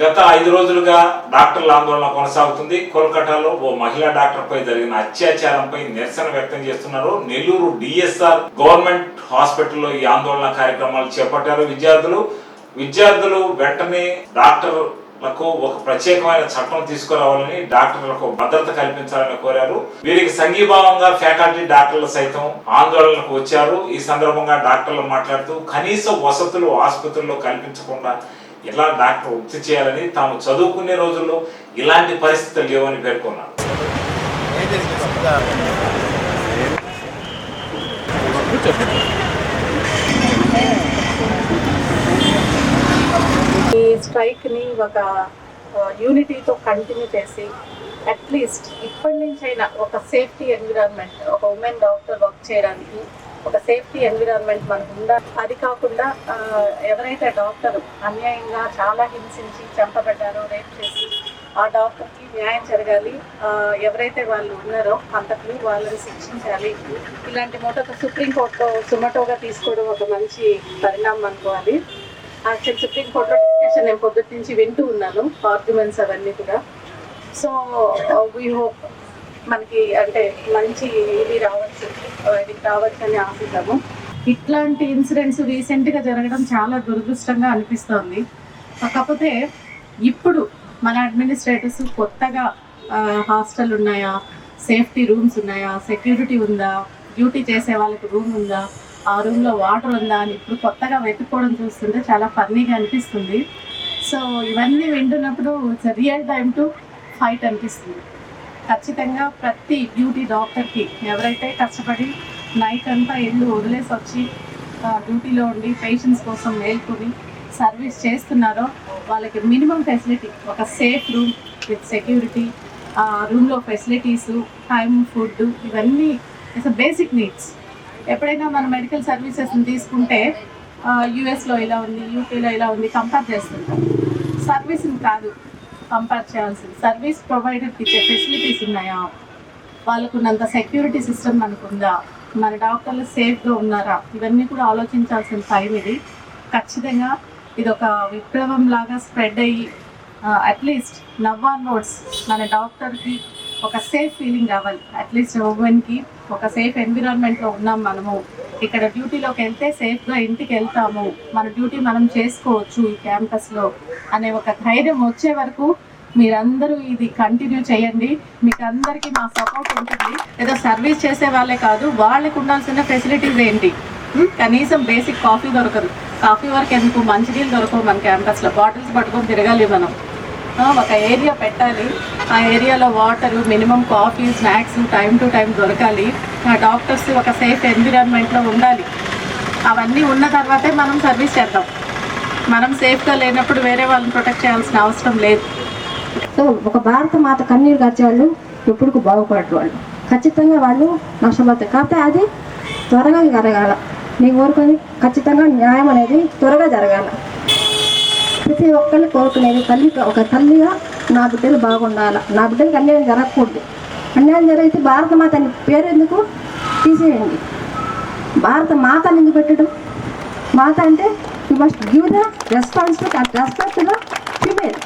గత ఐదు రోజులుగా డాక్టర్ల ఆందోళన కొనసాగుతుంది. కోల్కతాలో ఓ మహిళా డాక్టర్ పై జరిగిన అత్యాచారంపై నిరసన వ్యక్తం చేస్తున్నారు. నెల్లూరు డిఎస్ఆర్ గవర్నమెంట్ హాస్పిటల్లో ఈ ఆందోళన కార్యక్రమాలు చేపట్టారు విద్యార్థులు. విద్యార్థులు వెంటనే డాక్టర్లకు ఒక ప్రత్యేకమైన చట్టం తీసుకురావాలని డాక్టర్లకు భద్రత కల్పించాలని కోరారు. వీరికి సంఘీభావంగా ఫ్యాకల్టీ డాక్టర్లు సైతం ఆందోళనకు వచ్చారు. ఈ సందర్భంగా డాక్టర్లు మాట్లాడుతూ కనీస వసతులు ఆసుపత్రుల్లో కల్పించకుండా ఎలా డాక్టర్ వృత్తి చేయాలని తాము చదువుకునే రోజుల్లో ఇలాంటి పరిస్థితులు లేవని పేర్కొన్నారు. ఈ స్ట్రైక్ని ఒక యూనిటీతో కంటిన్యూ చేసి అట్లీస్ట్ ఇప్పటి నుంచైనా ఒక సేఫ్టీ ఎన్విరాన్మెంట్ ఒక ఉమెన్ డాక్టర్ వర్క్ చేయడానికి ఒక సేఫ్టీ ఎన్విరాన్మెంట్ మనకు ఉండాలి అది కాకుండా ఎవరైతే డాక్టర్ అన్యాయంగా చాలా హింసించి చంపబడ్డారో రేప్ చేసి ఆ డాక్టర్కి న్యాయం జరగాలి. ఎవరైతే వాళ్ళు ఉన్నారో అంతకులు వాళ్ళని శిక్షించాలి. ఇలాంటి మోటో సుప్రీంకోర్టులో సుమటోగా తీసుకోవడం ఒక మంచి పరిణామం అనుకోవాలి. యాక్చువల్ సుప్రీం కోర్టులో డిస్కషన్ నేను పొద్దుటి నుంచి వింటూ ఉన్నాను ఆర్గ్యుమెంట్స్ అవన్నీ కూడా. సో వీ హోప్ మనకి అంటే మంచి ఇది రావచ్చు ఇది రావచ్చు అని ఆశిద్దాము. ఇట్లాంటి ఇన్సిడెంట్స్ రీసెంట్గా జరగడం చాలా దురదృష్టంగా అనిపిస్తోంది. కాకపోతే ఇప్పుడు మన అడ్మినిస్ట్రేటర్స్ కొత్తగా హాస్టల్ ఉన్నాయా సేఫ్టీ రూమ్స్ ఉన్నాయా సెక్యూరిటీ ఉందా డ్యూటీ చేసే వాళ్ళకి రూమ్ ఉందా ఆ రూమ్లో వాటర్ ఉందా అని ఇప్పుడు కొత్తగా వెతుక్కోవడం చూస్తుంటే చాలా ఫన్నీగా అనిపిస్తుంది. సో ఇవన్నీ వింటున్నప్పుడు it's real time to fight అనిపిస్తుంది. ఖచ్చితంగా ప్రతి డ్యూటీ డాక్టర్కి ఎవరైతే కష్టపడి నైట్ అంతా ఇల్లు వదిలేసి వచ్చి డ్యూటీలో ఉండి పేషెంట్స్ కోసం మేల్కొని సర్వీస్ చేస్తున్నారో వాళ్ళకి మినిమం ఫెసిలిటీ ఒక సేఫ్ రూమ్ విత్ సెక్యూరిటీ ఆ రూమ్లో ఫెసిలిటీస్ టైం ఫుడ్ ఇవన్నీ ఇట్స్ బేసిక్ నీడ్స్. ఎప్పుడైనా మన మెడికల్ సర్వీసెస్ని తీసుకుంటే యూఎస్లో ఇలా ఉంది యూకేలో ఇలా ఉంది కంపేర్ చేస్తుంటాం. సర్వీస్ని కాదు. కంపేర్ చేయాల్సింది. సర్వీస్ ప్రొవైడర్కి ఇచ్చే ఫెసిలిటీస్ ఉన్నాయా? వాళ్ళకున్నంత సెక్యూరిటీ సిస్టమ్ మనకుందా? మన డాక్టర్లు సేఫ్గా ఉన్నారా? ఇవన్నీ కూడా ఆలోచించాల్సిన టైం ఇది. ఖచ్చితంగా ఇది ఒక విప్లవం లాగా స్ప్రెడ్ అయ్యి అట్లీస్ట్ నవ్వాన్ నోట్స్ మన డాక్టర్కి ఒక సేఫ్ ఫీలింగ్ రావాలి. అట్లీస్ట్ ఉమెన్కి ఒక సేఫ్ ఎన్విరాన్మెంట్లో ఉన్నాం మనము. ఇక్కడ డ్యూటీలోకి వెళ్తే సేఫ్గా ఇంటికి వెళ్తాము. మన డ్యూటీ మనం చేసుకోవచ్చు ఈ క్యాంపస్లో అనే ఒక ధైర్యం వచ్చే వరకు మీరందరూ ఇది కంటిన్యూ చేయండి. మీకు అందరికీ మా సపోర్ట్ ఉంటుంది. ఏదో సర్వీస్ చేసే వాళ్ళే కాదు వాళ్ళకు ఉండాల్సిన ఫెసిలిటీస్ ఏంటి? కనీసం బేసిక్ కాఫీ దొరకదు. కాఫీ వరకు ఎందుకు? మంచినీళ్ళు దొరకవు మన క్యాంపస్లో బాటిల్స్ పట్టుకొని తిరగాలి మనం. ఒక ఏరియా పెట్టాలి. ఆ ఏరియాలో water minimum coffee snacks time to time దొరకాలి. ఆ డాక్టర్స్ ఒక సేఫ్ ఎన్విరాన్మెంట్లో ఉండాలి. అవన్నీ ఉన్న తర్వాతే మనం సర్వీస్ చేద్దాం. మనం సేఫ్గా లేనప్పుడు వేరే వాళ్ళని ప్రొటెక్ట్ చేయాల్సిన అవసరం లేదు. సో ఒక భారత మాత కన్నీరు కార్చే ఎప్పుడు బాగుపడరు వాళ్ళు. ఖచ్చితంగా వాళ్ళు నష్టపోతారు. కాకపోతే అది త్వరగా జరగాల. నీ కోరుకొని ఖచ్చితంగా న్యాయం అనేది త్వరగా జరగాల. ప్రతి ఒక్కరిని కోరుకునేది తల్లి ఒక తల్లిగా నా బిడ్డలు బాగుండాలి? నా బిడ్డలకు అన్యాయం జరగకూడదు. అన్యాయం జరిగితే భారత మాత అని పేరు ఎందుకు తీసేయండి? భారత మాత అని ఎందుకు పెట్టడం? మాత అంటే you must give the responsibility respect the female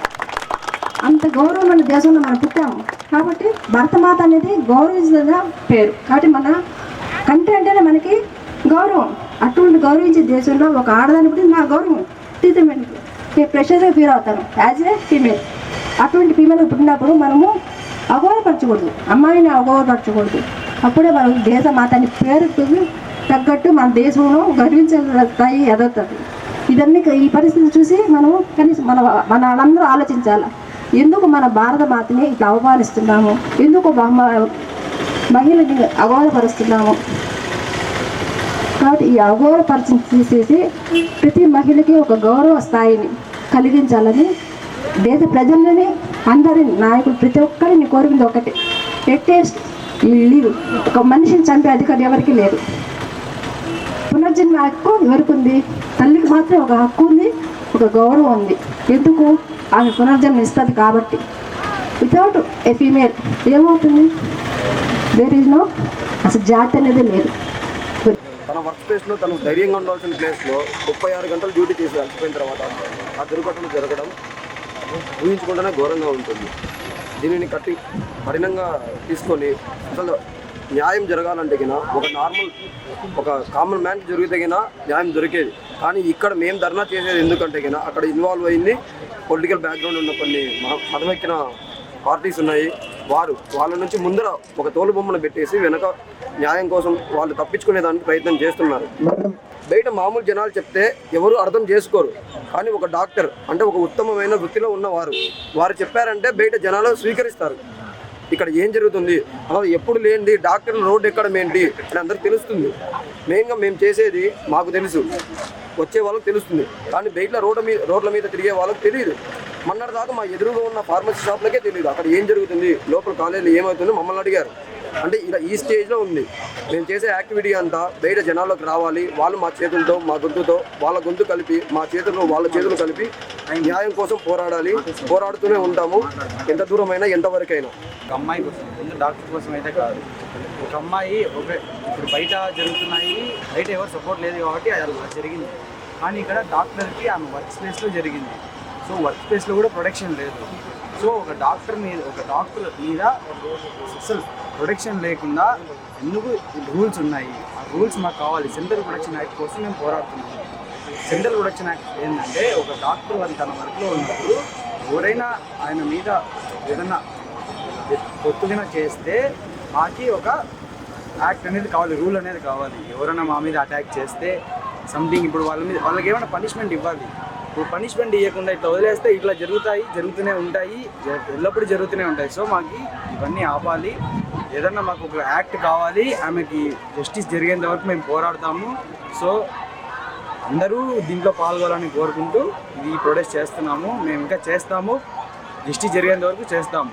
అంత గౌరవం మన దేశంలో మనం పుట్టాము. కాబట్టి భరతమాత అనేది గౌరవించిన పేరు. కాబట్టి మన కంటే అంటేనే మనకి గౌరవం. అటువంటి గౌరవించే దేశంలో ఒక ఆడదాని పుట్టి నా గౌరవం. ట్రీట్మెంట్ ప్రెషర్గా ఫీల్ అవుతాను యాజ్ ఏ ఫీమేల్ అటువంటి ఫీమేల్ పుట్టినప్పుడు మనము అగౌరవపరచకూడదు అమ్మాయిని అగౌరవపరచకూడదు అప్పుడే మనం దేశ మాతని పేరు తగ్గట్టు మన దేశంలో గర్వించే స్థాయి ఎదుగుతుంది ఇదన్నీ ఈ పరిస్థితి చూసి మనం కనీసం మన మన అందరూ ఆలోచించాలి? ఎందుకు మన భారత మాతని ఇట్లా అవమానిస్తున్నాము? ఎందుకు మహమ్మ- మహిళని అవమానపరుస్తున్నాము? కాబట్టి ఈ అగౌరవపరిచి తీసేసి ప్రతి మహిళకి ఒక గౌరవ స్థాయిని కలిగించాలని దేశ ప్రజలని అందరిని నాయకులు ప్రతి ఒక్కరిని కోరింది ఒకటి. At least leave. ఒక మనిషిని చంపే అధికారం ఎవరికి లేదు. పునర్జన్మ హక్కు ఎవరికి ఉంది తల్లికి మాత్రం ఒక హక్కు ఉంది ఒక గౌరవం ఉంది. ఎందుకు? ఆమె పునర్జన్మ ఇస్తుంది కాబట్టి. వితౌట్ ఏ ఫీమేల్ ఏమవుతుంది? దేర్ ఈజ్ నో అసలు జాతి అనేది లేదు. వర్క్ స్పేస్లో తను ధైర్యంగా ఉండాల్సిన ప్లేస్లో ముప్పై ఆరు గంటలు డ్యూటీ చేసి అలసిపోయిన తర్వాత ఆ దుర్ఘటన జరగడం ఊహించుకుంటేనే ఘోరంగా ఉంటుంది. దీనిని కట్టి కఠినంగా తీసుకొని అసలు న్యాయం జరగాలంటే గిన ఒక నార్మల్ ఒక కామన్ మ్యాన్ జరిగితేగిన న్యాయం దొరికేది. కానీ ఇక్కడ మేము ధర్నా చేసేది ఎందుకంటే గిన అక్కడ ఇన్వాల్వ్ అయింది పొలిటికల్ బ్యాక్గ్రౌండ్ ఉన్న కొన్ని మ- పదవెక్కిన పార్టీస్ ఉన్నాయి. వారు వాళ్ళ నుంచి ముందర ఒక తోలు బొమ్మను పెట్టేసి వెనక న్యాయం కోసం వాళ్ళు తప్పించుకునే దానికి ప్రయత్నం చేస్తున్నారు. బయట మామూలు జనాలు చెప్తే ఎవరు అర్థం చేసుకోరు. కానీ ఒక డాక్టర్ అంటే ఒక ఉత్తమమైన వృత్తిలో ఉన్నవారు వారు చెప్పారంటే బయట జనాలు స్వీకరిస్తారు. ఇక్కడ ఏం జరుగుతుంది? అసలు ఎప్పుడు లేనిది డాక్టర్లు రోడ్డు ఎక్కడం ఏంటి అని అందరికి తెలుస్తుంది. మెయిన్గా మేము చేసేది మాకు తెలుసు. వచ్చే వాళ్ళకి తెలుస్తుంది. కానీ బయట రోడ్ల మీద రోడ్ల మీద తిరిగే వాళ్ళకి తెలియదు. మొన్నటి దాకా మా ఎదురుగా ఉన్న ఫార్మసీ షాప్లకే తెలియదు అక్కడ ఏం జరుగుతుంది? లోపల కాలేజీలో ఏమవుతుందో? మమ్మల్ని అడిగారు. అంటే ఇలా ఈ స్టేజ్లో ఉంది. మేము చేసే యాక్టివిటీ అంతా బయట జనాల్లోకి రావాలి. వాళ్ళు మా చేతులతో మా గొంతుతో వాళ్ళ గొంతు కలిపి మా చేతులు వాళ్ళ చేతులు కలిపి న్యాయం కోసం పోరాడాలి. పోరాడుతూనే ఉంటాము. ఎంత దూరమైనా ఎంతవరకైనా ఒక అమ్మాయి కోసం డాక్టర్ కోసం అయితే కాదు. ఒక అమ్మాయి ఒక ఇప్పుడు బయట జరుగుతున్నాయి. బయట ఎవరు సపోర్ట్ లేదు కాబట్టి అది జరిగింది. కానీ ఇక్కడ డాక్టర్కి ఆమె వర్క్ స్పేస్లో జరిగింది. సో వర్క్ ప్లేస్లో కూడా ప్రొటెక్షన్ లేదు. సో ఒక డాక్టర్ మీద ఒక డాక్టర్ మీద అసలు ప్రొటెక్షన్ లేకుండా ఎందుకు రూల్స్ ఉన్నాయి? ఆ రూల్స్ మాకు కావాలి. సెంట్రల్ ప్రొటెక్షన్ యాక్ట్ కోసం మేము పోరాడుతున్నాము సెంట్రల్ ప్రొటెక్షన్ యాక్ట్ ఏంటంటే ఒక డాక్టర్ వారి తన వర్క్లో ఉన్నప్పుడు ఎవరైనా ఆయన మీద ఏదైనా పొత్తుగా చేస్తే మాకి ఒక యాక్ట్ అనేది కావాలి రూల్ అనేది కావాలి. ఎవరైనా మా మీద అటాక్ చేస్తే సంథింగ్ ఇప్పుడు వాళ్ళ మీద వాళ్ళకి ఏమైనా పనిష్మెంట్ ఇవ్వాలి. ఇప్పుడు పనిష్మెంట్ ఇవ్వకుండా ఇట్లా వదిలేస్తే ఇట్లా జరుగుతాయి జరుగుతూనే ఉంటాయి ఎల్లప్పుడూ జరుగుతూనే ఉంటాయి. సో మాకు ఇవన్నీ ఆపాలి. ఏదన్నా మాకు ఒక యాక్ట్ కావాలి ఆమెకి జస్టిస్ జరిగేంత వరకు మేము పోరాడతాము. సో అందరూ దీంట్లో పాల్గొనాలని కోరుకుంటూ ఇది ప్రొటెస్ట్ చేస్తున్నాము. మేము ఇంకా చేస్తాము. జస్టిస్ జరిగేంత వరకు చేస్తాము.